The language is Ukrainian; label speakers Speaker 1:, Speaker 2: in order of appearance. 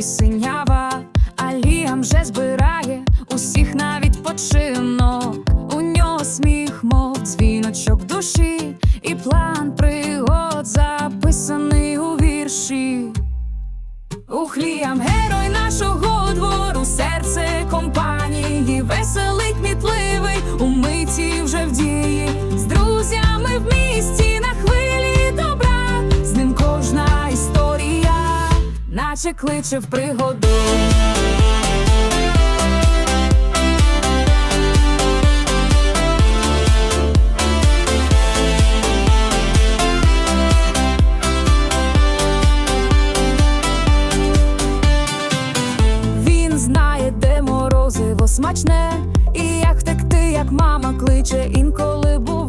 Speaker 1: небі синява, а вже збирає усіх на відпочинок. У нього сміх, мов дзвіночок душі, і план пригод записаний у вірші. Ух, Ліам, герой нашого двору, серце компанії, веселий, кмітливий, у миті вже в наче кличе в пригоду. Де морозиво смачне, і як втекти, як мама кличе, інколи як